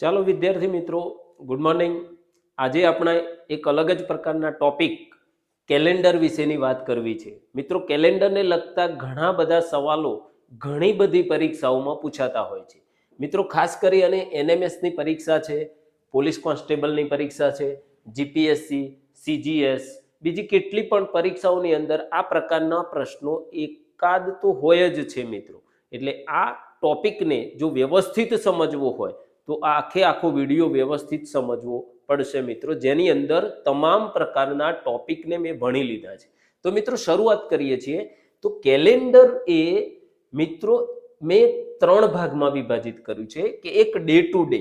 ચાલો વિદ્યાર્થી મિત્રો ગુડ મોર્નિંગ આજે આપણે એક અલગ જ પ્રકારના ટોપિક કેલેન્ડર વિશેની વાત કરવી છે. મિત્રો કેલેન્ડરને લગતા ઘણા બધા સવાલો ઘણી બધી પરીક્ષાઓમાં પૂછાતા હોય છે. મિત્રો, ખાસ કરી અને એનએમએસની પરીક્ષા છે, પોલીસ કોન્સ્ટેબલની પરીક્ષા છે જીપીએસસી સીજીએસ બીજી કેટલી પણ પરીક્ષાઓની અંદર આ પ્રકારના પ્રશ્નો એકાદ તો હોય જ છે મિત્રો. એટલે આ ટોપિકને જો વ્યવસ્થિત સમજવો હોય તો આખે આખો વીડિયો વ્યવસ્થિત સમજવો પડશે મિત્રો. જેની અંદર તમામ પ્રકારના ટોપિકને મેં ભણી લીધા છે. તો મિત્રો શરૂઆત કરીએ છીએ. તો કેલેન્ડર એ મિત્રો મેં ત્રણ ભાગમાં વિભાજિત કર્યું છે કે એક ડે ટુ ડે.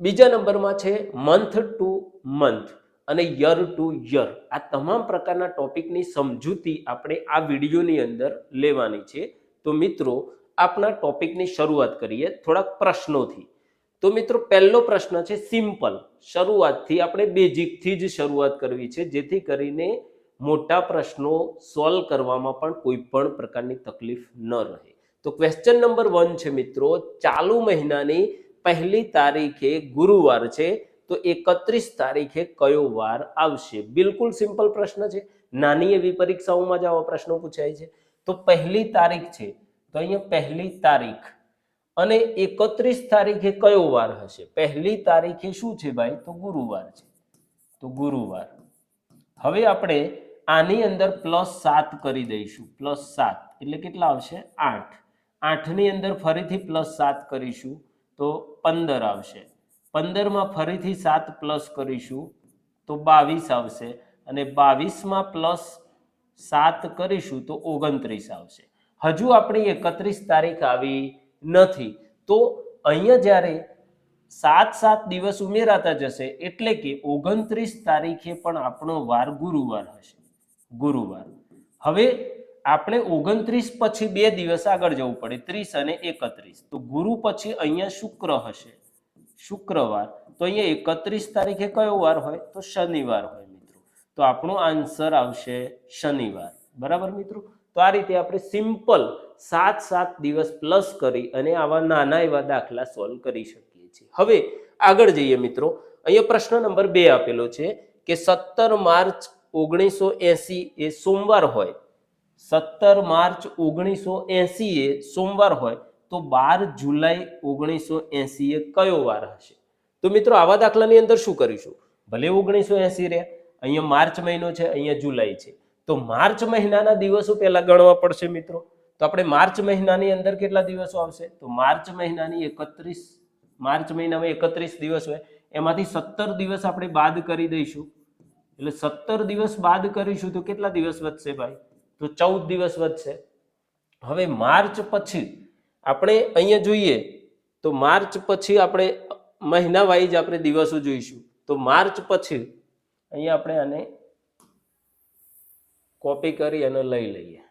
બીજા નંબરમાં છે મંથ ટુ મંથ અને યર ટુ યર. આ તમામ પ્રકારના ટોપિકની સમજૂતી આપણે આ વિડીયોની અંદર લેવાની છે. તો મિત્રો આપણા ટોપિકની શરૂઆત કરીએ થોડાક પ્રશ્નોથી. તો મિત્રો, પહેલો પ્રશ્ન છે સિમ્પલ. શરૂઆતથી આપણે બેઝિકથી જ શરૂઆત કરવી છે, જેથી કરીને મોટા પ્રશ્નો સોલ્વ કરવામાં પણ કોઈ પણ પ્રકારની તકલીફ ન રહે. તો ક્વેશ્ચન નંબર વન છે મિત્રો, ચાલુ મહિનાની પહેલી તારીખે ગુરુવાર છે, તો એકત્રીસ તારીખે કયો વાર આવશે? બિલકુલ સિમ્પલ પ્રશ્ન છે. નાની એવી પરીક્ષાઓમાં જ આવા પ્રશ્નો પૂછાય છે. તો પહેલી તારીખ છે તો અહીંયા પહેલી તારીખ. અને એકત્રીસ તારીખે કયો વાર હશે? પહેલી તારીખે શું છે ભાઈ? તો ગુરુવાર છે. તો ગુરુવાર. હવે આપણે આની અંદર પ્લસ સાત કરી દઈશું. પ્લસ સાત. એટલે કેટલા આવશે? આઠ. આઠની અંદર ફરીથી પ્લસ સાત કરીશું તો પંદર આવશે. પંદરમાં ફરીથી સાત પ્લસ કરીશું તો બાવીસ આવશે. અને બાવીસમાં પ્લસ સાત કરીશું તો ઓગણત્રીસ આવશે. હજુ આપણી એકત્રીસ તારીખ આવી નથી. તો અહીંયા જ્યારે સાત સાત દિવસ ઉમેરાતા જશે, એટલે કે ઓગણત્રીસ તારીખે પણ આપણો વાર ગુરુવાર હશે. ગુરુવાર. હવે આપણે ઓગણત્રીસ પછી બે દિવસ આગળ જવું પડે, ત્રીસ અને એકત્રીસ. તો ગુરુ પછી અહીંયા શુક્ર હશે. શુક્રવાર. તો અહીંયા એકત્રીસ તારીખે કયો વાર હોય? તો શનિવાર હોય મિત્રો. તો આપણો આન્સર આવશે શનિવાર. બરાબર મિત્રો? તો આ રીતે આપણે સિમ્પલ સાત સાત દિવસ પ્લસ કરી અને આવા નાના એવા દાખલા સોલ્વ કરી શકીએ છીએ. હવે આગળ જઈએ મિત્રો. અહીંયા પ્રશ્ન નંબર બે આપેલો છે કે સત્તર માર્ચ ઓગણીસો એ સોમવાર હોય. સત્તર માર્ચ ઓગણીસો એ સોમવાર હોય તો બાર જુલાઈ ઓગણીસો એ કયો વાર હશે? તો મિત્રો આવા દાખલાની અંદર શું કરીશું? ભલે ઓગણીસો એસી રહ્યા, અહીંયા માર્ચ મહિનો છે, અહીંયા જુલાઈ છે. તો માર્ચ મહિનાના દિવસો પહેલા ગણવા પડશે મિત્રો. તો આપણે માર્ચ મહિનાની અંદર કેટલા દિવસો આવશે? તો માર્ચ મહિનાની એકત્રીસ, માર્ચ મહિનામાં એકત્રીસ દિવસ હોય. એમાંથી સત્તર દિવસ આપણે બાદ કરી દઈશું. એટલે સત્તર દિવસ બાદ કરીશું તો કેટલા દિવસ વધશે ભાઈ? તો ચૌદ દિવસ વધશે. હવે માર્ચ પછી આપણે અહીંયા જોઈએ તો માર્ચ પછી આપણે મહિના વાઇઝ આપણે દિવસો જોઈશું. તો માર્ચ પછી અહીંયા આપણે આને કોપી કરી અને લઈ લઈએ.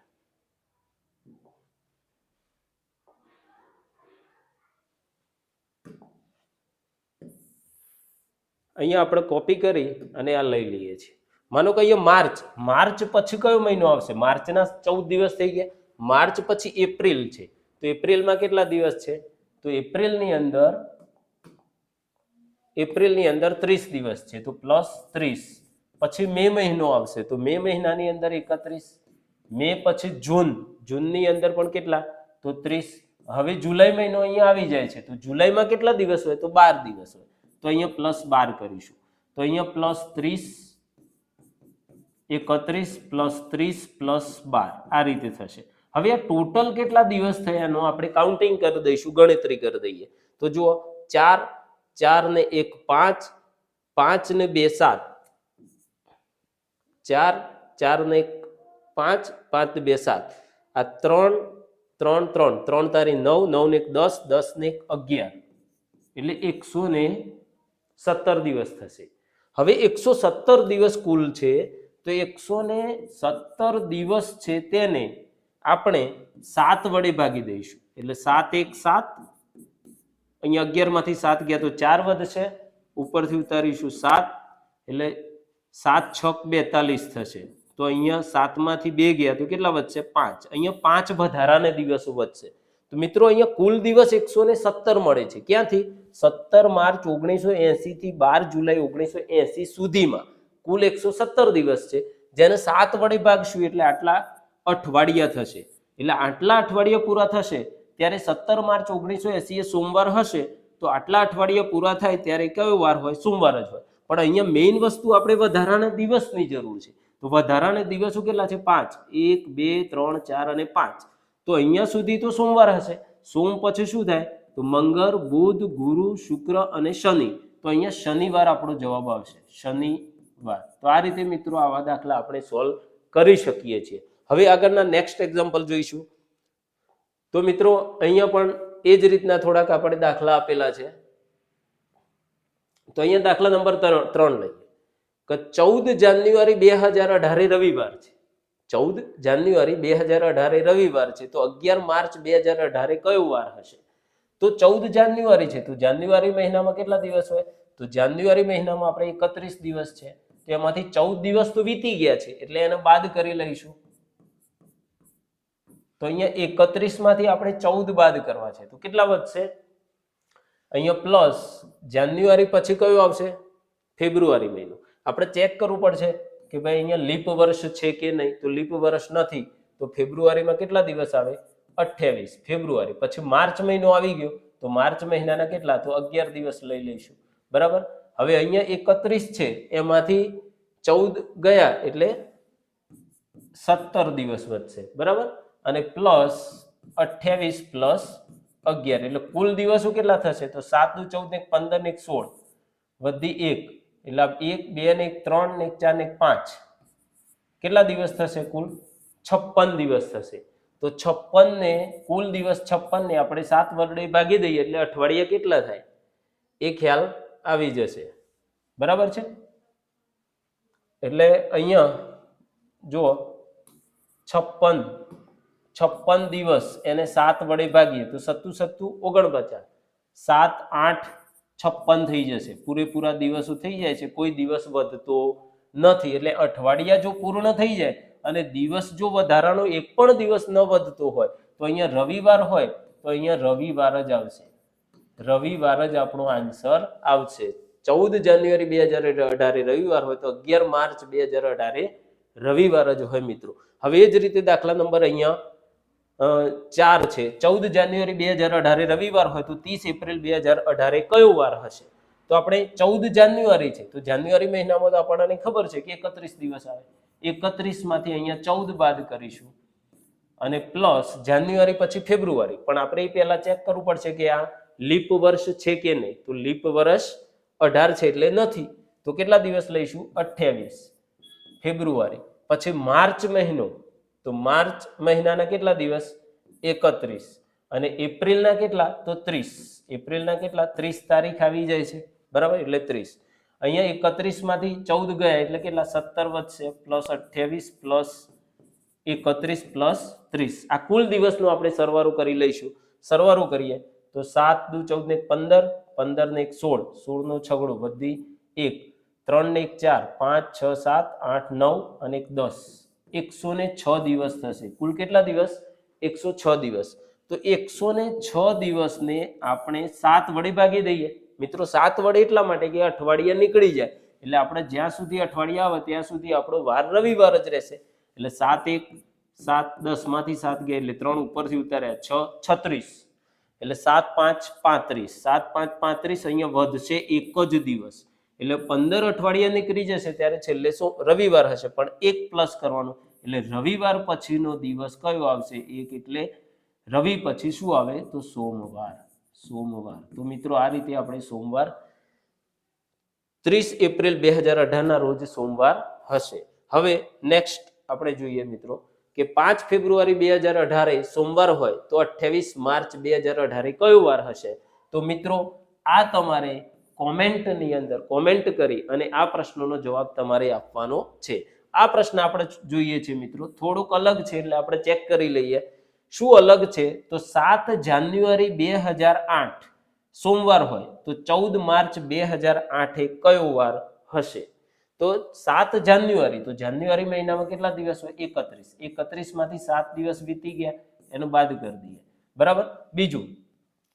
અહીંયા આપણે કોપી કરી અને આ લઈ લઈએ છીએ. માનો કે અહીંયા માર્ચ માર્ચ પછી કયો મહિનો આવશે? માર્ચના ચૌદ દિવસ થઈ ગયા. માર્ચ પછી એપ્રિલ છે. તો એપ્રિલમાં કેટલા દિવસ છે? તો એપ્રિલની અંદર એપ્રિલની અંદર ત્રીસ દિવસ છે. તો પ્લસ ત્રીસ. પછી મે મહિનો આવશે. તો મે મહિનાની અંદર એકત્રીસ, મે પછી જૂન. જૂનની અંદર પણ કેટલા? તો ત્રીસ. હવે જુલાઈ મહિનો અહીંયા આવી જાય છે. તો જુલાઈમાં કેટલા દિવસ હોય? તો બાર દિવસ હોય. તો અહીંયા પ્લસ બાર કરીશું. તો અહીંયા પ્લસ ત્રીસ, એકત્રીસ, પ્લસ ત્રીસ, પ્લસ બાર. આ રીતે થશે. હવે આ ટોટલ કેટલા દિવસ થયાનો આપણે કાઉન્ટિંગ કરી દઈશું, ગણતરી કરી દઈએ. તો જુઓ, ચાર ચાર ને એક પાંચ પાંચ ને બે સાત. ચાર ચાર ને પાંચ પાંચ બે સાત. આ ત્રણ ત્રણ ત્રણ. ત્રણ તારી નવ નવ ને દસ દસ ને અગિયાર. એટલે એકસો ને સત્તર દિવસ થશે. હવે એકસો સત્તર દિવસ કુલ છે, તો એકસો ને સત્તર દિવસ છે તેને આપણે સાત વડે ભાગી દઈશું. એટલે સાત એક સાત, અહીંયા અગિયારમાંથી સાત ગયા તો ચાર વધશે. ઉપરથી ઉતારીશું સાત. એટલે સાત છક બેતાલીસ થશે. તો અહીંયા સાતમાંથી બે ગયા તો કેટલા વધશે? પાંચ. અહીંયા પાંચ વધારાને દિવસો વધશે. તો મિત્રો, અહીંયા કુલ દિવસ એકસો મળે છે. ક્યાંથી? સત્તર માર્ચ ઓગણીસો થી બાર જુલાઈ ઓગણીસો સુધીમાં. કુલ એકસો દિવસ છે. જેને સાત વડે ભાગશું એટલે આટલા અઠવાડિયા થશે. એટલે આટલા અઠવાડિયા પૂરા થશે, ત્યારે સત્તર માર્ચ ઓગણીસો એ સોમવાર હશે. તો આટલા અઠવાડિયા પૂરા થાય ત્યારે કયો વાર હોય? સોમવાર જ હોય. પણ અહીંયા મેઇન વસ્તુ આપણે વધારાના દિવસની જરૂર છે. તો વધારાના દિવસો કેટલા છે? પાંચ. એક, બે, ત્રણ, ચાર અને પાંચ. તો અહીંયા સુધી તો સોમવાર હશે. સોમ પછી શું થાય? તો મંગળ, બુધ, ગુરુ, શુક્ર અને શનિ. તો અહીંયા શનિવાર આપણો જવાબ આવશે. શનિવાર. તો આ રીતે મિત્રો આવા દાખલા આપણે સોલ્વ કરી શકીએ છીએ. હવે આગળના નેક્સ્ટ એક્ઝામ્પલ જોઈશું. તો મિત્રો, અહીંયા પણ એ જ રીતના થોડાક આપણે દાખલા આપેલા છે. તો અહીંયા દાખલા નંબર ત્રણ લઈએ. કે ચૌદ જાન્યુઆરી બે હજાર અઢારે રવિવાર છે. ચૌદ જાન્યુઆરી બે હજાર અઢારે રવિવાર છે. તો અગિયાર માર્ચ બે હજાર અઢારે કયો વાર હશે? તો ચૌદ જાન્યુઆરી છે. તો જાન્યુઆરી મહિનામાં કેટલા દિવસ હોય? તો જાન્યુઆરી મહિનામાં આપણે એકત્રીસ દિવસ છે. તો એમાંથી ચૌદ દિવસ તો વીતી ગયા છે. એટલે એને બાદ કરી લઈશું. તો અહીંયા એકત્રીસમાંથી આપણે ચૌદ બાદ કરવા છે. તો કેટલા વધશે? અહીંયા પ્લસ જાન્યુઆરી પછી કયો આવશે? ફેબ્રુઆરી મહિનો. આપણે ચેક કરવું પડશે કે ભાઈ અહીંયા લીપ વર્ષ છે કે નહીં? તો લીપ વર્ષ નથી. તો ફેબ્રુઆરીમાં કેટલા દિવસ આવે? અઠ્યાવીસ. ફેબ્રુઆરી. પછી માર્ચ મહિનો આવી ગયો. તો માર્ચ મહિનાના કેટલા? તો અગિયાર દિવસ લઈ લઈશું. બરાબર? હવે અહીંયા એકત્રીસ છે. એમાંથી ચૌદ ગયા એટલે સત્તર દિવસ વધશે. બરાબર? અને પ્લસ અઠ્યાવીસ પ્લસ અગિયાર. એટલે કુલ દિવસો કેટલા થશે? તો સાતનું ચૌદ ને પંદર ને સોળ. વધી એક. એટલે એક, બે ને એક, ત્રણ ને એક, ચાર ને પાંચ. કેટલા દિવસ થશે કુલ? છપ્પન દિવસ થશે. તો છપ્પન ને, કુલ દિવસ છપ્પન ને આપણે સાત વર્ડે ભાગી દઈએ એટલે અઠવાડિયા કેટલા થાય? એ ખ્યાલ આવી જશે. બરાબર છે? એટલે અહીંયા જુઓ, છપ્પન. છપ્પન દિવસ એને સાત વડે ભાગીએ, તો સત્તુ સત્તુ ઓગણપચાસ. સાત, આઠ, છપ્પન થઈ જશે. પૂરેપૂરા દિવસો થઈ જાય છે, કોઈ દિવસ વધતો નથી. એટલે અઠવાડિયા જો પૂર્ણ થઈ જાય અને દિવસ જો વધારાનો એક પણ દિવસ ન વધતો હોય, તો અહીંયા રવિવાર હોય, તો અહીંયા રવિવાર જ આવશે. રવિવાર જ આપણો આન્સર આવશે. ચૌદ જાન્યુઆરી બે હજાર અઢારે રવિવાર હોય, તો અગિયાર માર્ચ બે હજાર અઢારે રવિવાર જ હોય મિત્રો. હવે એ જ રીતે દાખલા નંબર અહીંયા ચાર છે. ચૌદ જાન્યુઆરી બે હજાર અઢારે રવિવાર હોય તો ત્રીસ એપ્રિલ બે હજાર અઢારે કયો વાર હશે? તો આપણે ચૌદ જાન્યુઆરી છે. તો જાન્યુઆરી મહિનામાં તો આપણને ખબર છે કે એકત્રીસ દિવસ આવે. એકત્રીસમાંથી અહીંયા ચૌદ બાદ કરીશું. અને પ્લસ જાન્યુઆરી પછી ફેબ્રુઆરી. પણ આપણે એ પહેલા ચેક કરવું પડશે કે આ લીપ વર્ષ છે કે નહીં. તો લીપ વર્ષ અઢાર છે એટલે નથી. તો કેટલા દિવસ લઈશું? અઠ્યાવીસ. ફેબ્રુઆરી. પછી માર્ચ મહિનો. તો માર્ચ મહિનાના કેટલા દિવસ? એકત્રીસ. અને એપ્રિલના કેટલા? તો ત્રીસ. એપ્રિલના કેટલા? ત્રીસ તારીખ આવી જાય છે. બરાબર? એટલે ત્રીસ. અહીંયા એકત્રીસમાંથી ચૌદ ગયા એટલે કેટલા? સત્તર વધશે. પ્લસ અઠ્યાવીસ, પ્લસ એકત્રીસ, પ્લસ ત્રીસ. આ કુલ દિવસનો આપણે સરવારો કરી લઈશું. સરવારો કરીએ. તો સાત દુ ચૌદ ને પંદર પંદર ને એક સોળ. સોળ નો છગડો બધી એક. ત્રણ ને એક ચાર. પાંચ, છ, સાત, આઠ, નવ અને એક દસ. એકસો ને છ દિવસ થશે. કુલ કેટલા દિવસ? એકસો છ દિવસ. તો એકસો ને છ દિવસને આપણે સાત વડે ભાગી દઈએ. મિત્રો, સાત વડે એટલા માટે કે અઠવાડિયા નીકળી જાય. એટલે આપણે જ્યાં સુધી અઠવાડિયા આવે, ત્યાં સુધી આપણો વાર રવિવાર જ રહેશે. એટલે સાત એક, સાત દસમાંથી સાત ગયા એટલે ત્રણ ઉપરથી ઉતાર્યા, છ, છત્રીસ. એટલે સાત પાંચ પાંત્રીસ. સાત પાંચ પાંત્રીસ અહીંયા વધશે એક જ દિવસ. એટલે પંદર અઠવાડિયા નીકળી જશે ત્યારે છેલ્લે રવિવાર હશે, પણ એક પ્લસ કરવાનો. એટલે રવિવાર પછીનો દિવસ કયો આવશે? એક એટલે રવિ પછી શું આવે? તો સોમવાર. સોમવાર. તો મિત્રો આ રીતે આપણે સોમવાર ત્રીસ એપ્રિલ બે હજાર અઢારના રોજ સોમવાર હશે. હવે નેક્સ્ટ આપણે જોઈએ મિત્રો કે પાંચ ફેબ્રુઆરી બે હજાર અઢારે સોમવાર હોય તો અઠ્યાવીસ માર્ચ બે હજાર અઢારે કયો વાર હશે? તો મિત્રો આ તમારે કોમેન્ટની અંદર કોમેન્ટ કરી અને આ પ્રશ્નનો જવાબ તમારે આપવાનો છે. આ પ્રશ્ન આપણે જોઈએ છીએ મિત્રો, થોડુંક અલગ છે એટલે આપણે ચેક કરી લઈએ. શું અલગ છે? તો સાત જાન્યુઆરી બે હજાર આઠ, સોમવાર હોય, તો ચૌદ માર્ચ બે હજાર આઠે કયો વાર હશે? તો સાત જાન્યુઆરી, તો જાન્યુઆરી મહિનામાં કેટલા દિવસ હોય? એકત્રીસ. એકત્રીસમાંથી સાત દિવસ વીતી ગયા, એનો બાદ કરી દઈએ. બરાબર? બીજું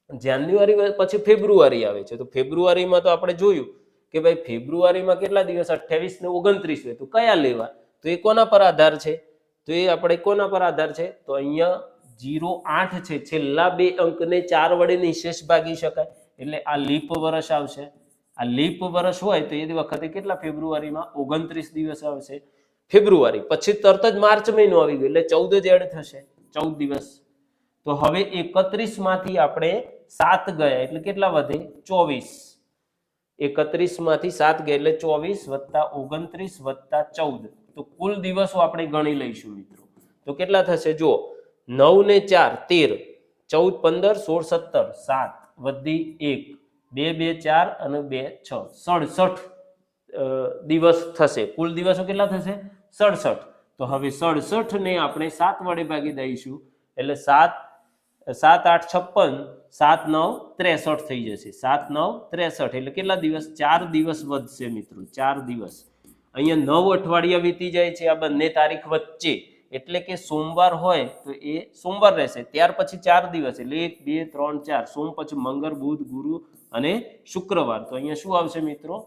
જાન્યુઆરી પછી ફેબ્રુઆરી આવે છે. તો ફેબ્રુઆરીમાં તો આપણે જોયું કે ભાઈ ફેબ્રુઆરીમાં કેટલા દિવસ? અઠ્યાવીસ ને ઓગણત્રીસ હોય. તો કયા લેવા? તો એ કોના પર આધાર છે? તો એ આપણે કોના પર આધાર છે? તો અહીંયા જીરો આઠ છે. છેલ્લા બે અંકને ચાર વડે નિશેષ ભાગી શકાય. એટલે આ લીપ વર્ષ આવશે. આ લીપ વર્ષ હોય તો એ વખતે કેટલા ફેબ્રુઆરીમાં? ઓગણત્રીસ દિવસ આવશે. ફેબ્રુઆરી. પછી તરત જ માર્ચ મહિનો આવી ગયો. એટલે ચૌદ જ એડ થશે. ચૌદ દિવસ. તો હવે એકત્રીસમાંથી આપણે સાત ગયા, એટલે કેટલા વધે? ચોવીસ. એકત્રીસમાંથી સાત ગયા, એટલે ચોવીસ વત્તા ઓગણત્રીસ વત્તા ચૌદ. તો કુલ દિવસો આપણે ગણી લઈશું મિત્રો. તો કેટલા થશે? જુઓ, નવ ને ચાર, તેર. ચૌદ, પંદર, સોળ, સત્તર. સાત વધી એક. બે બે, ચાર અને બે, છ. સડસઠ દિવસ થશે. કુલ દિવસો કેટલા થશે? સડસઠ. તો હવે સડસઠ ને આપણે સાત વડે ભાગી દઈશું. એટલે સાત સાત આઠ છપ્પન, સાત નવ ત્રેસઠ થઈ જશે. સાત નવ ત્રેસઠ એટલે કેટલા દિવસ? ચાર દિવસ વધશે મિત્રો, ચાર દિવસ. અહીંયા નવ અઠવાડિયા વીતી જાય છે આ બંને તારીખ વચ્ચે. એટલે કે સોમવાર હોય તો એ સોમવાર રહેશે. ત્યાર પછી ચાર દિવસ એટલે એક, બે, ત્રણ, ચાર. સોમ પછી મંગળ, બુધ, ગુરુ અને શુક્રવાર. તો અહીંયા શું આવશે મિત્રો?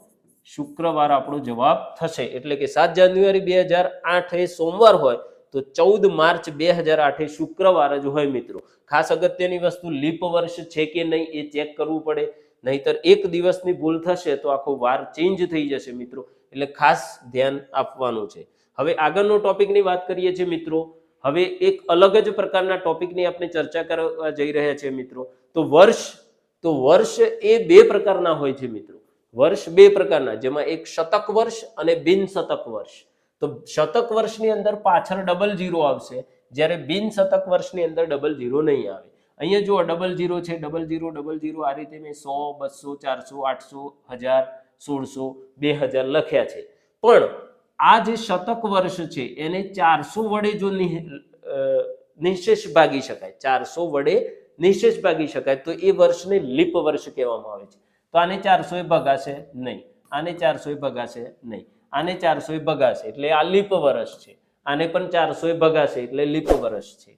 શુક્રવાર આપણો જવાબ થશે. એટલે કે સાત જાન્યુઆરી બે હજાર આઠ એ સોમવાર હોય તો ચૌદ માર્ચ બે હજાર આઠે શુક્રવાર જ હોય મિત્રો. ખાસ અગત્યની વસ્તુ લીપ વર્ષ છે કે નહીં એ ચેક કરવું પડે. નહીતર એક દિવસની ભૂલ થશે તો આખો વાર ચેન્જ થઈ જશે મિત્રો. એટલે ખાસ ધ્યાન આપવાનું છે. હવે આગળનો ટોપિકની વાત કરીએ છીએ મિત્રો. હવે એક અલગ જ પ્રકારના ટોપિકની આપણે ચર્ચા કરવા જઈ રહ્યા છીએ મિત્રો. તો વર્ષ તો વર્ષ એ બે પ્રકારના હોય છે મિત્રો. વર્ષ બે પ્રકારના, જેમાં એક શતક વર્ષ અને બિન શતક વર્ષ. તો શતક વર્ષની અંદર પાછળ ડબલ ઝીરો આવશે. જ્યારે બિન શતક વર્ષની અંદર ડબલ જીરો નહીં આવે. અહીંયા જુઓ ડબલ ઝીરો છે. ડબલ ઝીરો ડબલ ઝીરો આ રીતે મેં સો, બસો, ચારસો, આઠસો, હજાર, સોળસો, બે હજાર લખ્યા છે. પણ આ જે શતક વર્ષ છે, એને ચારસો વડે જો નિશેષ ભાગી શકાય. ચારસો વડે નિશેષ ભાગી શકાય. તો એ વર્ષને લીપ વર્ષ કહેવામાં આવે છે. તો આને ચારસો એ ભગાશે નહીં. આને ચારસો એ ભગાશે નહીં. આને ચારસો ભગાશે, એટલે આ લીપ વર્ષ છે. આને પણ ચારસો ભગાશે, એટલે લીપ વર્ષ છે.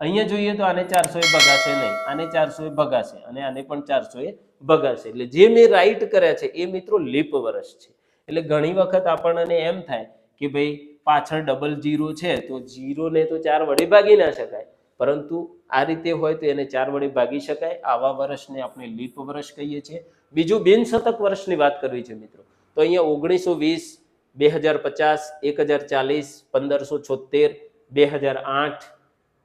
અહીંયા જોઈએ તો આને ચારસો ભગાશે નહીં, આને ચારસો ભગાશે અને આને પણ ચારસો ભગાશે. એટલે જે મેં રાઈટ કર્યા છે, એ મિત્રો લીપ વર્ષ છે. એટલે ઘણી વખત આપણને એમ થાય કે ભાઈ પાછળ ડબલ જીરો છે, તો જીરોને તો ચાર વડે ભાગી ના શકાય. પરંતુ આ રીતે હોય તો એને ચાર વડે ભાગી શકાય. આવા વર્ષને આપણે લીપ વર્ષ કહીએ છીએ. બીજું બિનશતક વર્ષની વાત કરવી છે મિત્રો. તો અહીંયા ઓગણીસો વીસ, બે હજાર પચાસ, એક હજાર ચાલીસ, પંદરસો છોતેર બે હજાર આઠ,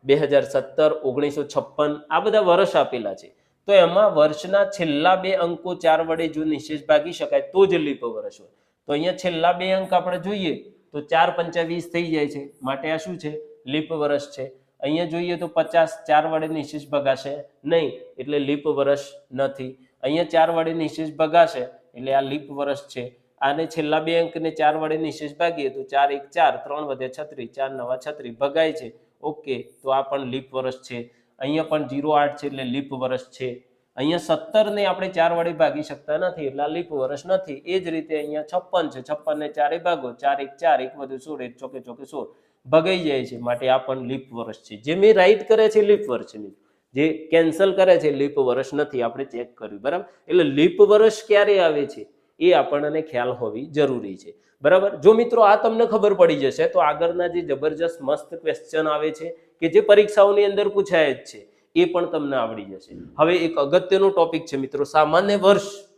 બે હજાર સત્તર, ઓગણીસો છપ્પન, આ બધા વર્ષ આપેલા છે. તો એમાં વર્ષના છેલ્લા બે અંકો ચાર વડે જો નિશેષ ભાગી શકાય તો જ લીપ વર્ષ હોય. તો અહીંયા છેલ્લા બે અંક આપણે જોઈએ તો ચાર પંચાવીસ થઈ જાય છે. માટે આ શું છે? લીપ વર્ષ છે. અહીંયા જોઈએ તો પચાસ ચાર વડે નિશેષ ભગાશે નહીં, એટલે લીપ વર્ષ નથી. અહીંયા ચાર વડે નિશેષ ભગાશે, એટલે આ લીપ વર્ષ છે. આને છેલ્લા બે અંકને ચાર વડે નિશેષ ભાગીએ તો ચાર એક ચાર, ત્રણ વધે છત્રીસ ચાર નવા છત્રીસ ભગાય છે. ઓકે તો આ પણ લીપ વર્ષ છે. અહીંયા પણ જીરો આઠ છે એટલે લીપ વર્ષ છે. અહીંયા સત્તર ને આપણે ચાર વડે ભાગી શકતા નથી એટલે લીપ વર્ષ નથી. એ જ રીતે અહીંયા છપ્પન છે. છપ્પન ને ચારે ભાગો. ચાર એક ચાર, એક વધુ સોળ, એક ચોકે ચોકે સોળ. ભગાઈ જાય છે. માટે આ પણ લીપ વર્ષ છે. જે મેં રાઈટ કરે છે લીપ વર્ષ છે જે કેન્સલ કરે છે લીપ વર્ષ નથી. આપણે ચેક કર્યું. બરાબર? એટલે લીપ વર્ષ ક્યારે આવે છે? એ આપણને ખ્યાલ હોવી જરૂરી છે. બરાબર? જો મિત્રો આ તમને ખબર પડી જશે, તો આગળના જે જબરજસ્ત મસ્ત ક્વેશ્ચન આવે છે, કે જે પરીક્ષાઓની અંદર પૂછાય જ છે, એ પણ તમને આવડી જશે. હવે એક અગત્યનો ટોપિક છે મિત્રો, સામાન્ય વર્ષ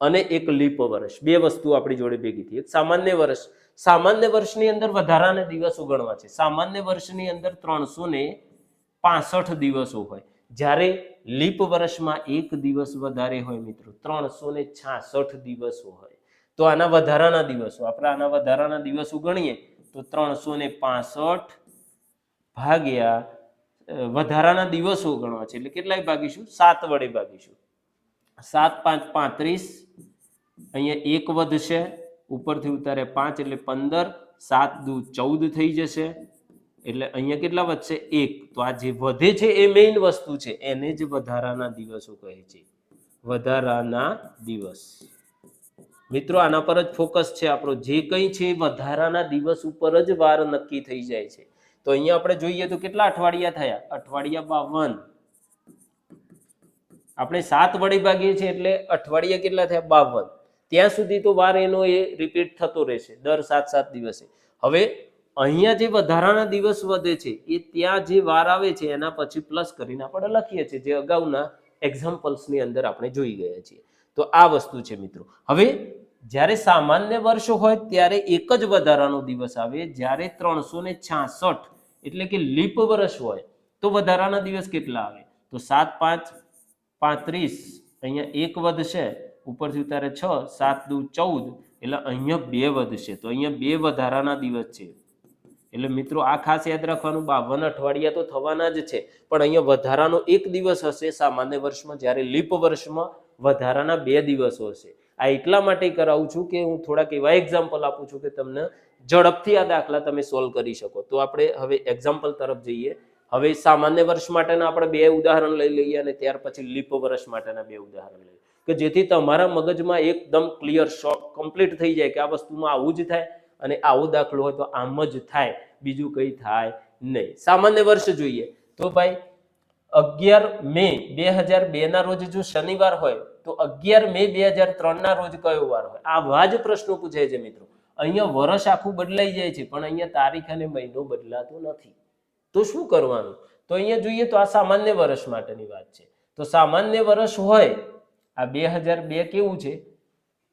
અને એક લીપ વર્ષ. બે વસ્તુ આપણી જોડે ભેગી થઈ. એક સામાન્ય વર્ષ. સામાન્ય વર્ષની અંદર વધારાના દિવસો ગણવા છે. સામાન્ય વર્ષની અંદર ત્રણસો ને દિવસો હોય. જ્યારે લીપ વર્ષમાં એક દિવસ વધારે હોય મિત્રો ત્રણસો ને છાસઠ દિવસો હોય. તો આના વધારાના દિવસો, આપણે આના વધારાના દિવસો ગણીએ, તો ત્રણસો ને પાસઠ ભાગ્યા વધારાના દિવસો ગણવા છે. એટલે કેટલાય ભાગીશું? સાત વડે ભાગીશું. સાત, પાંચ, પાંત્રીસ, અહીંયા એક વધશે, ઉપરથી ઉતારે પાંચ એટલે પંદર, સાત દુ ચૌદ થઈ જશે. એટલે અહીંયા કેટલા વધશે? એક. તો આ જે વધે છે એ મેઇન વસ્તુ છે. એને જ વધારાના દિવસો કહે છે. વધારાના દિવસ. મિત્રો, આના પર જ ફોકસ છે આપણો. જે કંઈ છે વધારાના દિવસ ઉપર જ વાર નક્કી થઈ જાય છે. તો અહીંયા આપણે જોઈએ તો કેટલા અઠવાડિયા થયા? અઠવાડિયા બાવન. આપણે સાત વડે ભાગીએ છીએ એટલે અઠવાડિયા કેટલા થયા? બાવન. ત્યાં સુધી તો વાર એનો એ રિપીટ થતો રહેશે. દર સાત સાત દિવસે. હવે અહીંયા જે વધારાના દિવસ વધે છે, એ ત્યાં જે વાર આવે છે, એના પછી પ્લસ કરીને આપણે લખીએ છીએ, જે અગાઉના એક્ઝામ્પલ્સની અંદર આપણે જોઈ ગયા છીએ. તો આ વસ્તુ છે મિત્રો. હવે, જ્યારે સામાન્ય વર્ષ હોય, ત્યારે એક જ વધારાનો દિવસ આવે, જ્યારે ત્રણસો એટલે કે લીપ વર્ષ હોય, તો વધારાના દિવસ કેટલા આવે? તો સાત, પાંચ, પાંત્રીસ, અહીંયા એક વધશે, ઉપરથી ઉતારે છ, સાત દુ ચૌદ, એટલે અહીંયા બે વધશે. તો અહીંયા બે વધારાના દિવસ છે. એટલે મિત્રો, આ ખાસ યાદ રાખવાનું, બાવન અઠવાડિયા તો થવાના જ છે. પણ અહીંયા વધારાનો એક દિવસ હશે, સામાન્ય વર્ષમાં જ્યારે લીપ વર્ષમાં વધારાના બે દિવસો હશે. આ એટલા માટે કરાવું છું કે હું થોડાક એવા એક્ઝામ્પલ આપું છું કે તમને ઝડપથી આ દાખલા તમે સોલ્વ કરી શકો. તો આપણે હવે એક્ઝામ્પલ તરફ જઈએ. હવે સામાન્ય વર્ષ માટેના આપણે બે ઉદાહરણ લઈ લઈએ અને ત્યાર પછી લીપ વર્ષ માટેના બે ઉદાહરણ લઈએ. કે જેથી તમારા મગજમાં એકદમ ક્લિયર શોર્ટ કમ્પ્લીટ થઈ જાય કે આ વસ્તુમાં આવું જ થાય. અને આવો દાખલો હોય તો આમ જ થાય, બીજું કંઈ થાય નહીં. સામાન્ય વર્ષ જોઈએ. તો ભાઈ, અગિયાર મે બે હજાર બે ના રોજ જો શનિવાર હોય, તો અગિયાર મે બે હજાર ત્રણ ના રોજ કયો વાર હોય? આવા જ પ્રશ્નો પૂછાય છે મિત્રો. અહીંયા વર્ષ આખું બદલાઈ જાય છે, પણ અહીંયા તારીખ અને મહિનો બદલાતો નથી. તો શું કરવાનું? તો અહીંયા જોઈએ તો આ સામાન્ય વર્ષ માટેની વાત છે. તો સામાન્ય વર્ષ હોય, આ બે હજાર બે કેવું છે?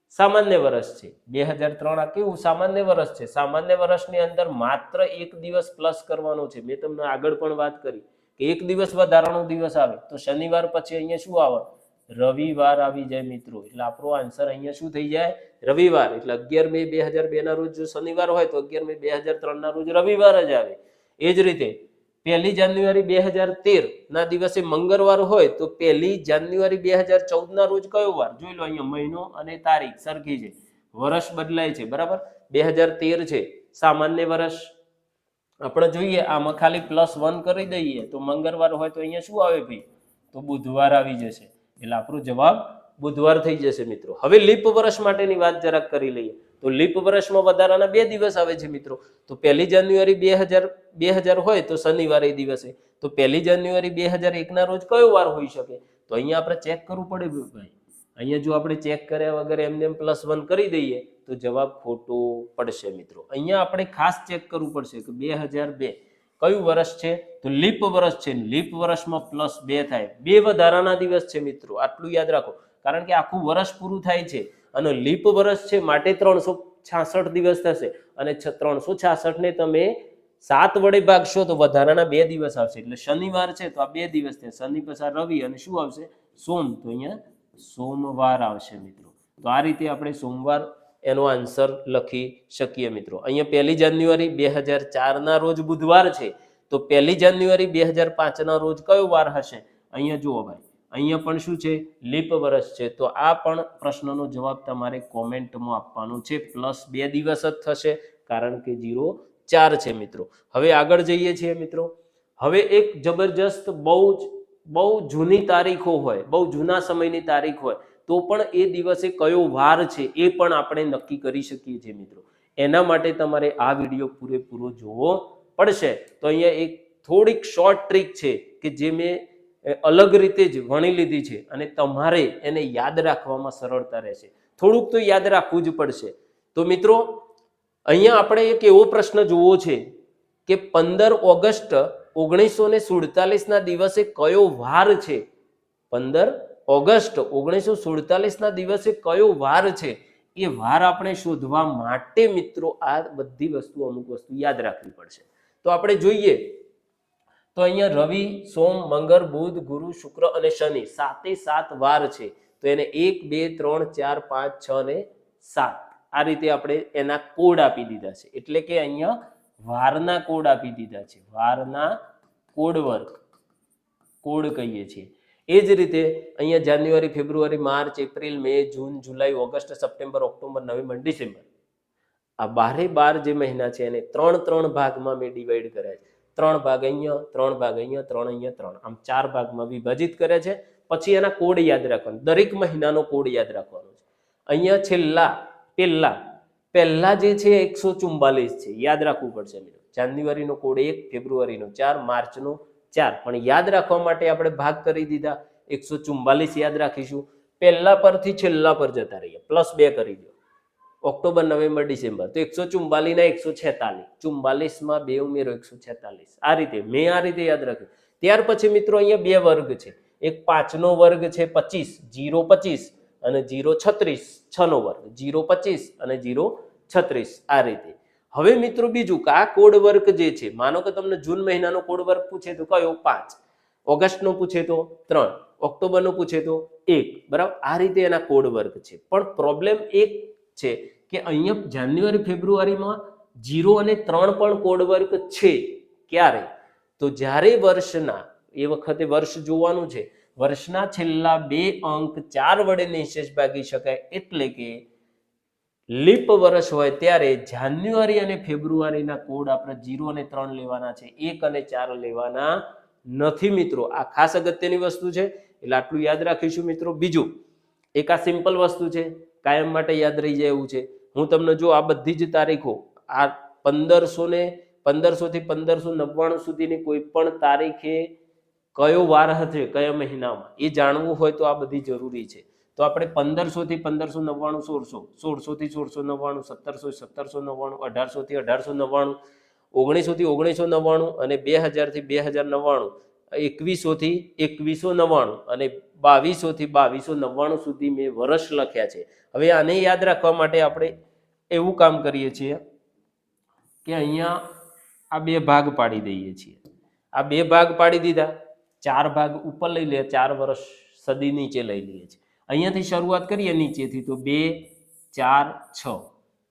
સામાન્ય વર્ષ છે. બે હજાર ત્રણ આ કેવું સામાન્ય વર્ષ છે? સામાન્ય વર્ષની અંદર માત્ર એક દિવસ પ્લસ કરવાનો છે. મેં તમને આગળ પણ વાત કરી કે એક દિવસ વધારાનો દિવસ આવે. તો શનિવાર પછી અહીંયા શું આવે? રવિવાર આવી જાય મિત્રો. એટલે આપણો આન્સર અહીંયા શું થઈ જાય? રવિવાર. એટલે અગિયાર મે બે હજાર બે ના રોજ જો શનિવાર હોય તો અગિયાર મે બે હજાર ત્રણ ના રોજ રવિવાર જ આવે. એ જ રીતે પહેલી જાન્યુઆરી બે હજાર તેર ના દિવસે મંગળવાર હોય તો પહેલી જાન્યુઆરી બે હજાર ચૌદ ના રોજ કયો વાર? જોઈ લો અહીંયા મહિનો અને તારીખ સરખી છે. વર્ષ બદલાય છે, બરાબર? બે હજાર તેર છે. સામાન્ય વર્ષ. આપણે જોઈએ, આમાં ખાલી પ્લસ વન કરી દઈએ તો મંગળવાર હોય તો અહીંયા શું આવે ભાઈ? તો બુધવાર આવી જશે. એટલે આપણો જવાબ બુધવાર થઈ જશે મિત્રો. હવે લીપ વર્ષ માટેની વાત જરાક કરી લઈએ. તો લીપ વર્ષમાં વધારાના બે દિવસ આવે છે મિત્રો. તો પહેલી જાન્યુઆરી બે હજાર બે હજાર હોય તો શનિવારે દિવસે. તો પહેલી જાન્યુઆરી બે હજાર એકના રોજ કયો વાર હોઈ શકે? તો અહીંયા આપણે ચેક કરવું પડે ભાઈ. અહીંયા જો આપણે ચેક કર્યા વગર એમને એમ પ્લસ વન કરી દઈએ, તો જવાબ ખોટો પડશે મિત્રો. અહીંયા આપણે ખાસ ચેક કરવું પડશે કે બે હજાર બે કયું વર્ષ છે? તો લીપ વર્ષ છે. લીપ વર્ષમાં પ્લસ બે થાય. બે વધારાના દિવસ છે મિત્રો. આટલું યાદ રાખો. કારણ કે આખું વર્ષ પૂરું થાય છે. અને લીપ વર્ષ છે માટે ત્રણસો છાસઠ દિવસ થશે. અને ત્રણસો છાસઠ ને તમે સાત વડે ભાગશો તો વધારાના બે દિવસ આવશે. એટલે શનિવાર છે તો આ બે દિવસ થશે શનિ, પસાર, રવિ અને શું આવશે? સોમ. તો અહીંયા સોમવાર આવશે મિત્રો. તો આ રીતે આપણે સોમવાર એનો આન્સર લખી શકીએ મિત્રો. અહીંયા પહેલી જાન્યુઆરી બે હજાર ચારના રોજ બુધવાર છે. તો પહેલી જાન્યુઆરી બે હજાર પાંચના રોજ કયો વાર હશે? અહીંયા જુઓ ભાઈ. અહીંયા પણ શું છે? લીપ વર્ષ છે. તો આ પણ પ્રશ્નનો જવાબ તમારે કોમેન્ટમાં આપવાનો છે. પ્લસ બે દિવસ જ થશે, કારણ કે જીરો ચાર છે મિત્રો. હવે આગળ જઈએ છીએ મિત્રો. હવે એક જબરજસ્ત બહુ જ, બહુ જૂની તારીખો હોય, બહુ જૂના સમયની તારીખ હોય, તો પણ એ દિવસે કયો વાર છે એ પણ આપણે નક્કી કરી શકીએ છીએ મિત્રો. એના માટે તમારે આ વીડિયો પૂરેપૂરો જોવો પડશે. તો અહીંયા એક થોડીક શોર્ટ ટ્રીક છે કે જે મેં એ અલગ રીતે જ વણી લીધી છે અને તમારે એને યાદ રાખવામાં સરળતા રહેશે. થોડુંક તો યાદ રાખવું જ પડશે. તો મિત્રો, અહીંયા આપણે એક એવો પ્રશ્ન જોવો છે કે પંદર ઓગસ્ટ ઓગણીસો ને સુડતાલીસના દિવસે કયો વાર છે? પંદર ઓગસ્ટ ઓગણીસો સુડતાલીસના દિવસે કયો વાર છે? એ વાર આપણે શોધવા માટે મિત્રો આ બધી વસ્તુ અમુક વસ્તુ યાદ રાખવી પડશે. તો આપણે જોઈએ તો અહીંયા રવિ, સોમ, મંગળ, બુધ, ગુરુ, શુક્ર અને શનિ સાતે સાત વાર છે. તો એને એક, બે, ત્રણ, ચાર, પાંચ, છ ને સાત. આ રીતે આપણે એના કોડ આપી દીધા છે. એટલે કે અહીંયા વારના કોડ આપી દીધા છે. વારના કોડ વર્ક કોડ કહીએ છીએ. એ જ રીતે અહીંયા January, February, March, April, May, June, July, August, September, October, November, December. આ બારે બાર જે મહિના છે એને ત્રણ ત્રણ ભાગમાં મેં ડિવાઈડ કર્યા છે. ત્રણ ભાગ અહીંયા, ત્રણ ભાગ અહીંયા, ત્રણ અહીંયા, ત્રણ. આમ ચાર ભાગમાં વિભાજિત કરે છે. પછી એના કોડ યાદ રાખવાનો. દરેક મહિનાનો કોડ યાદ રાખવાનો છે. અહીંયા છેલ્લા, પહેલા પહેલા જે છે એકસો ચુમ્બાલીસ છે. યાદ રાખવું પડશે મિત્રો. જાન્યુઆરીનો કોડ એક, ફેબ્રુઆરીનો ચાર, માર્ચનો ચાર. પણ યાદ રાખવા માટે આપણે ભાગ કરી દીધા. એકસો ચુમ્બાલીસ યાદ રાખીશું. પહેલા પરથી છેલ્લા પર જતા રહીએ. પ્લસ બે કરી દો. October, November, December. તો એકસો ચુમ્બાલીસ ના એકસો છેતાલીસ. ચુમ્બાલીસમાં બે ઉમેરો એકસો છેતાલીસ. આ રીતે, મેં આ રીતે યાદ રાખ્યું. ત્યાર પછી મિત્રો અહીંયા બે વર્ગ છે. એક પાંચનો વર્ગ છે પચીસ, જીરો પચીસ અને જીરો છત્રીસ, છનો વર્ગ. જીરો પચીસ અને જીરો છત્રીસ. આ રીતે. હવે મિત્રો બીજું કે આ કોડ વર્ક જે છે, માનો કે તમને જૂન મહિનાનો કોડ વર્ક પૂછે તો કયો? પાંચ. ઓગસ્ટનો પૂછે તો ત્રણ. ઓક્ટોબરનો પૂછે તો એક. બરાબર? આ રીતે એના કોડ વર્ક છે. પણ પ્રોબ્લેમ એક છે કે અહીંયા જાન્યુઆરી, ફેબ્રુઆરીમાં જીરો અને ત્રણ પણ કોડ વર્ક છે. ક્યારે? તો જ્યારે વર્ષના, એ વખતે વર્ષ જોવાનું છે. વર્ષના છેલ્લા બે અંક ચાર વડે નિશેષ ભાગી શકાય એટલે કે લીપ વર્ષ હોય ત્યારે જાન્યુઆરી અને ફેબ્રુઆરીના કોડ આપણે જીરો અને ત્રણ લેવાના છે. એક અને ચાર લેવાના નથી મિત્રો. આ ખાસ અગત્યની વસ્તુ છે. એટલે આટલું યાદ રાખીશું મિત્રો. બીજું, એક આ સિમ્પલ વસ્તુ છે. કાયમ માટે યાદ રહી જાય એવું છે. હું તમને જો આ બધી જ તારીખો, આ પંદરસો ને પંદરસો થી પંદરસો નવ્વાણું સુધીની કોઈ પણ તારીખે કયો વાર હશે, કયા મહિનામાં, એ જાણવું હોય તો આ બધી જરૂરી છે. તો આપણે પંદરસો થી પંદરસો નવ્વાણું સોળસો સોળસો થી સોળસો નવ્વાણું, સત્તરસો સત્તરસો નવ્વાણું, અઢારસો થી અઢારસો નવ્વાણું, ઓગણીસો થી ઓગણીસો નવ્વાણું અને બે હજારથી બે હજાર નવ્વાણું, એકવીસો થી એકવીસો નવ્વાણું અને બાવીસો થી બાવીસો નવ્વાણું સુધી મેં વર્ષ લખ્યા છે. હવે આને યાદ રાખવા માટે આપણે એવું કામ કરીએ છીએ કે અહીંયા આ બે ભાગ પાડી દઈએ છીએ. આ બે ભાગ પાડી દીધા. ચાર ભાગ ઉપર લઈ લે, ચાર વર્ષ સદી નીચે લઈ લઈએ છીએ. અહીંયાથી શરૂઆત કરીએ નીચેથી તો બે, ચાર, છ.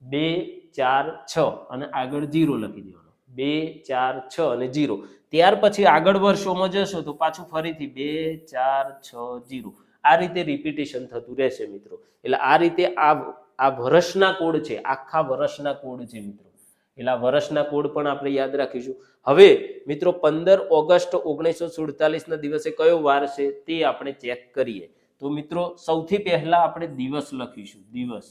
બે, ચાર, છ. અને આગળ જીરો લખી દેવાનો. બે, ચાર, છ અને જીરો. ત્યાર પછી આગળ વર્ષોમાં જશો તો પાછું ફરીથી બે, ચાર, છ, જીરો. આ રીતે રિપીટેશન થતું રહેશે મિત્રો. એટલે આ રીતે આ આ વર્ષના કોડ છે, આખા વર્ષના કોડ છે મિત્રો. એટલે આ વર્ષના કોડ પણ આપણે યાદ રાખીશું. હવે મિત્રો પંદર ઓગસ્ટ ઓગણીસો સુડતાલીસના દિવસે કયો વાર છે તે આપણે ચેક કરીએ. તો મિત્રો સૌથી પહેલા આપણે દિવસ લખીશું. દિવસ.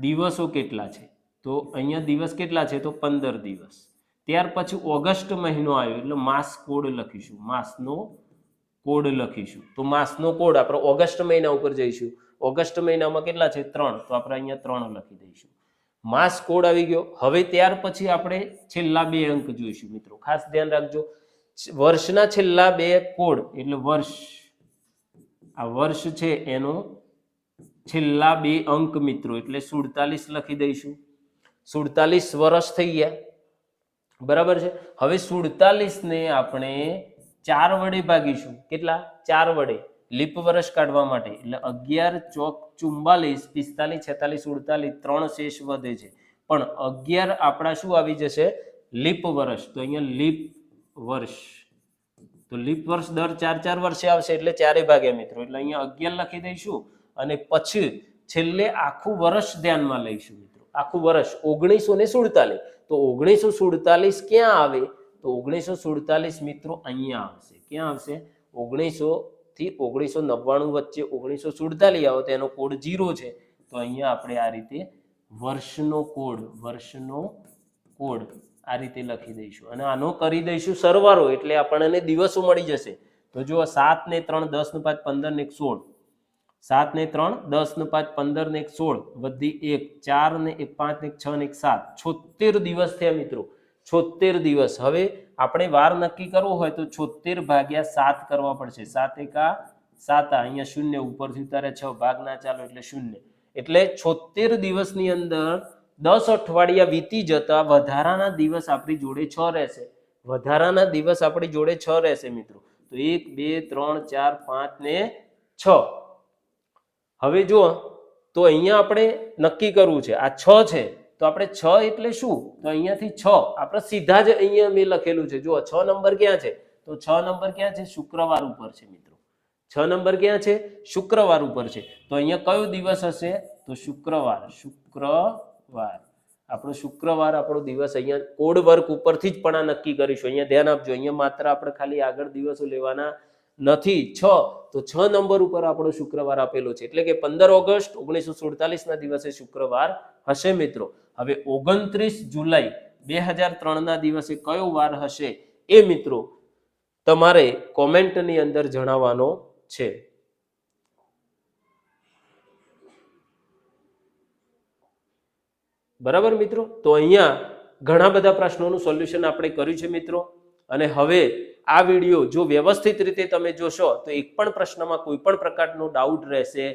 દિવસો કેટલા છે? તો અહીંયા દિવસ કેટલા છે? તો પંદર દિવસ. ત્યાર પછી ઓગસ્ટ મહિનો આવ્યો, એટલે માસ કોડ લખીશું. માસનો કોડ લખીશું. તો માસનો કોડ આપણે ઓગસ્ટ મહિના ઉપર જઈશું. ઓગસ્ટ મહિનામાં કેટલા છે? ત્રણ. તો આપણે અહીંયા ત્રણ લખી દઈશું. માસ કોડ આવી ગયો. હવે ત્યાર પછી આપણે છેલ્લા બે અંક જોઈશું મિત્રો. ખાસ ધ્યાન રાખજો. વર્ષના છેલ્લા બે કોડ, એટલે વર્ષ. આ વર્ષ છે એનો છેલ્લા બે અંક મિત્રો, એટલે સુડતાલીસ લખી દઈશું. સુડતાલીસ વર્ષ થઈ ગયા. બરાબર છે? હવે સુડતાલીસ ને આપણે ચાર વડે ભાગીશું. કેટલા? ચાર વડે. લીપ વર્ષ કાઢવા માટે. એટલે અગિયાર ચોક ચુમ્બાલીસ પિસ્તાલીસ, છેતાલીસ, સુડતાલીસ, ત્રણ શેષ વધે છે. પણ અગિયાર આપણા શું આવી જશે? લીપ વર્ષ. તો અહીંયા લીપ વર્ષ. તો લીપ વર્ષ દર ચાર ચાર વર્ષે આવશે એટલે ચારે ભાગ્યા મિત્રો. એટલે અહીંયા અગિયાર લખી દઈશું અને પછી છેલ્લે આખું વર્ષ ધ્યાનમાં લઈશું આખું વર્ષ ઓગણીસો ને સુડતાલીસ. તો ઓગણીસો સુડતાલીસ ક્યાં આવે? તો ઓગણીસો સુડતાલીસ મિત્રો અહીંયા આવશે. ક્યાં આવશે? ઓગણીસો થી ઓગણીસો નવ્વાણું વચ્ચે ઓગણીસો સુડતાલીસ આવે તો એનો કોડ જીરો છે. તો અહીંયા આપણે આ રીતે વર્ષનો કોડ વર્ષનો કોડ આ રીતે લખી દઈશું. અને આનો કરી દઈશું સરવારો એટલે આપણને દિવસો મળી જશે. તો જુઓ સાત ને ત્રણ, દસ ને પાંચ, પંદર ને સોળ. સાત ને ત્રણ, દસ ને પાંચ, પંદર ને એક, સોળ, વધી એક, ચાર ને એક, પાંચ ને છ ને એક, સાત. છોતેર દિવસ થયા મિત્રો. છોતેર દિવસ. હવે આપણે વાર નક્કી કરવો હોય તો છોતેર ભાગ્યા સાત કરવા પડશે. સાત એકા સાત અહીંયા શૂન્ય ઉપરથી ઉતારે છ ભાગ ના ચાલો એટલે શૂન્ય. એટલે છોતેર દિવસની અંદર દસ અઠવાડિયા વીતી જતા વધારાના દિવસ આપણી જોડે છ રહેશે. વધારાના દિવસ આપણી જોડે છ રહેશે મિત્રો. તો એક, બે, ત્રણ, ચાર, પાંચ ને છ. હવે જુઓ, તો અહીંયા આપણે નક્કી કરવું છે. આ છ છે. તો આપણે છ એટલે શું? તો અહીંયાથી છ. આપણે સીધા જ અહીંયા મેં લખેલું છે. જુઓ, છ નંબર ક્યાં છે? તો છ નંબર ક્યાં છે? શુક્રવાર ઉપર છે મિત્રો. છ નંબર ક્યાં છે? શુક્રવાર ઉપર છે. તો અહીંયા કયો દિવસ હશે? તો શુક્રવાર. શુક્રવાર. આપણો શુક્રવાર, આપણો દિવસ અહીંયા કોડ વર્ક ઉપરથી જ પણ આ નક્કી કરીશું. અહીંયા ધ્યાન આપજો. અહીંયા માત્ર આપણે ખાલી આગળ દિવસો લેવાના નથી. છ. તો છ નંબર ઉપર આપણો શુક્રવાર આપેલો છે. એટલે કે પંદર ઓગસ્ટ ઓગણીસો સુડતાલીસ ના દિવસે શુક્રવાર હશે મિત્રો. હવે ઓગણત્રીસ જુલાઈ બે હજાર ત્રણના દિવસે કયો વાર હશે એ મિત્રો તમારે કોમેન્ટની અંદર જણાવવાનો છે. બરાબર મિત્રો? તો અહીંયા ઘણા બધા પ્રશ્નોનું સોલ્યુશન આપણે કર્યું છે મિત્રો. અને હવે આ વીડિયો જો વ્યવસ્થિત રીતે તમે જોશો, તો એક પણ પ્રશ્નમાં કોઈ પણ પ્રકારનો ડાઉટ રહેશે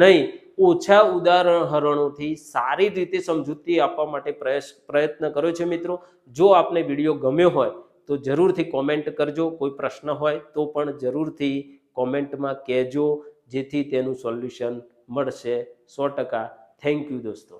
નહીં. ઓછા ઉદાહરણોથી સારી રીતે સમજૂતી આપવા માટે પ્રયત્ન કર્યો છે મિત્રો. જો આપને વીડિયો ગમ્યો હોય, તો જરૂરથી કોમેન્ટ કરજો. કોઈ પ્રશ્ન હોય, તો પણ જરૂરથી કોમેન્ટમાં કહેજો, જેથી તેનું સોલ્યુશન મળશે સો ટકા. થેન્ક યુ દોસ્તો.